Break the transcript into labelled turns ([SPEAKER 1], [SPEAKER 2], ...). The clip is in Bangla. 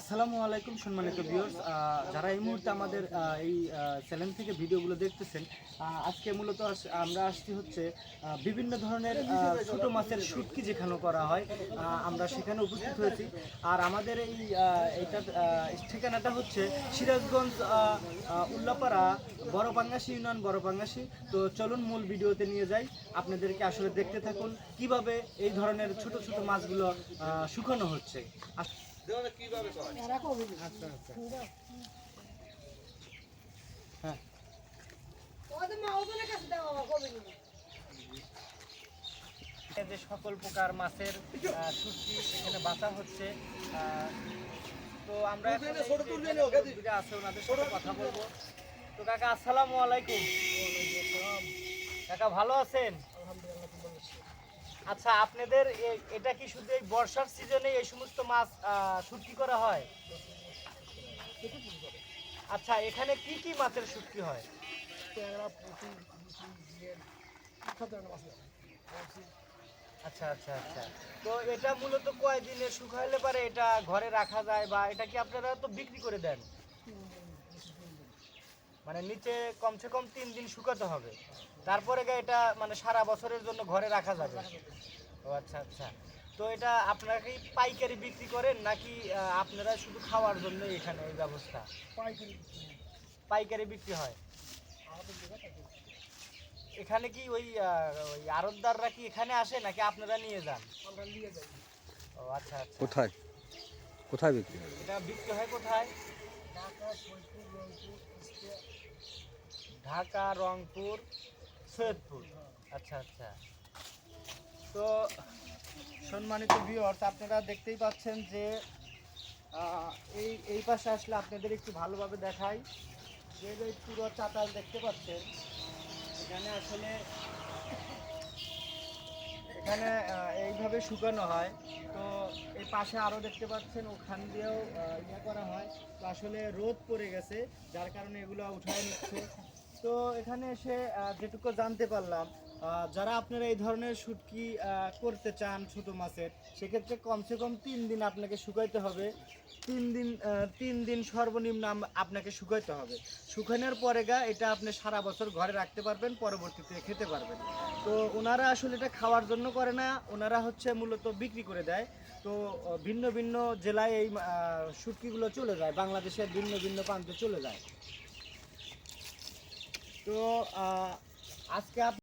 [SPEAKER 1] আসসালামু আলাইকুম সম্মানিত ভিউয়ার্স যারা এই মুহূর্তে আমাদের এই চ্যানেল থেকে ভিডিওগুলো দেখতেছেন আজকে মূলত আমরা আসছি হচ্ছে বিভিন্ন ধরনের ছোট মাছের শুটকি যেখানে করা হয় আমরা সেখানে উপস্থিত হয়েছি। আর আমাদের এই আহ, এইটার ঠিকানাটা হচ্ছে সিরাজগঞ্জ উল্লাপাড়া বড় পাঙ্গাসি ইউনিয়ন বড় পাঙ্গাসি তো চলুন মূল ভিডিওতে নিয়ে যাই। আপনাদেরকে আসলে দেখতে থাকুন কীভাবে এই ধরনের ছোট ছোট মাছগুলো শুকানো হচ্ছে। আচ্ছা আচ্ছা। হ্যাঁ। যে সকল প্রকার মাছের শুটকি এখানে বাঁচা হচ্ছে আহ, তো আমরা আছে ওনাদের সাথে কথা বলব। তো কাকা আসসালামু আলাইকুম। কাকা ভালো আছেন? আচ্ছা আপনাদের এটা কি শুধু এই বর্ষার সিজনে এই সমস্ত মাছ শুটকি করা হয়? আচ্ছা এখানে কি কি মাছের শুটকি হয়? আচ্ছা আচ্ছা আচ্ছা। তো এটা মূলত কয় দিনে শুকাইলে পারে? এটা ঘরে রাখা যায় বা এটা কি আপনারা তো বিক্রি করে দেন? মানে নিচে কমসে কম তিন দিন শুকাতে হবে। তারপরে গিয়ে এটা মানে সারা বছরের জন্য ঘরে রাখা যাবে। ও আচ্ছা আচ্ছা। তো এটা আপনারা কি পাইকারি বিক্রি করেন নাকি আপনারা শুধু খাওয়ার জন্য এখানে এই ব্যবস্থা? পাইকারি বিক্রি হয়। এখানে কি ওই ওই আড়তদাররা কি এখানে আসে নাকি আপনারা নিয়ে যান? ও আচ্ছা আচ্ছা।
[SPEAKER 2] কোথায়? কোথায় বিক্রি হয়?
[SPEAKER 1] এটা বিক্রি হয় কোথায়? ঢাকা রংপুর সৈয়দপুর। আচ্ছা আচ্ছা। তো সম্মানিত ভিউয়ার্স আপনারা দেখতেই পাচ্ছেন যে এই এই পাশে আসলে আপনাদের একটু ভালোভাবে দেখাই। যে এই পুরো চাতাল দেখতে পাচ্ছেন, এখানে আসলে, এখানে এইভাবে শুকানো হয়। এই পাশে আরও দেখতে পাচ্ছেন, ওখান দিয়েও ইয়ে করা হয়। তো আসলে রোদ পড়ে গেছে, যার কারণে এগুলো উঠায় নিচ্ছে। তো এখানে এসে যেটুকু জানতে পারলাম যারা আপনারা এই ধরনের শুটকি করতে চান ছোট মাছের, সেক্ষেত্রে কমসে কম তিন দিন আপনাকে শুকাইতে হবে। তিন দিন তিন দিন সর্বনিম্ন আপনাকে শুকাইতে হবে। শুকানোর পরে গা এটা আপনি সারা বছর ঘরে রাখতে পারবেন, পরবর্তীতে খেতে পারবেন। তো ওনারা আসলে এটা খাওয়ার জন্য করে না, ওনারা হচ্ছে মূলত বিক্রি করে দেয়। তো ভিন্ন ভিন্ন জেলায় এই শুটকিগুলো চলে যায়, বাংলাদেশের ভিন্ন ভিন্ন প্রান্তে চলে যায়। তো আজকে আপ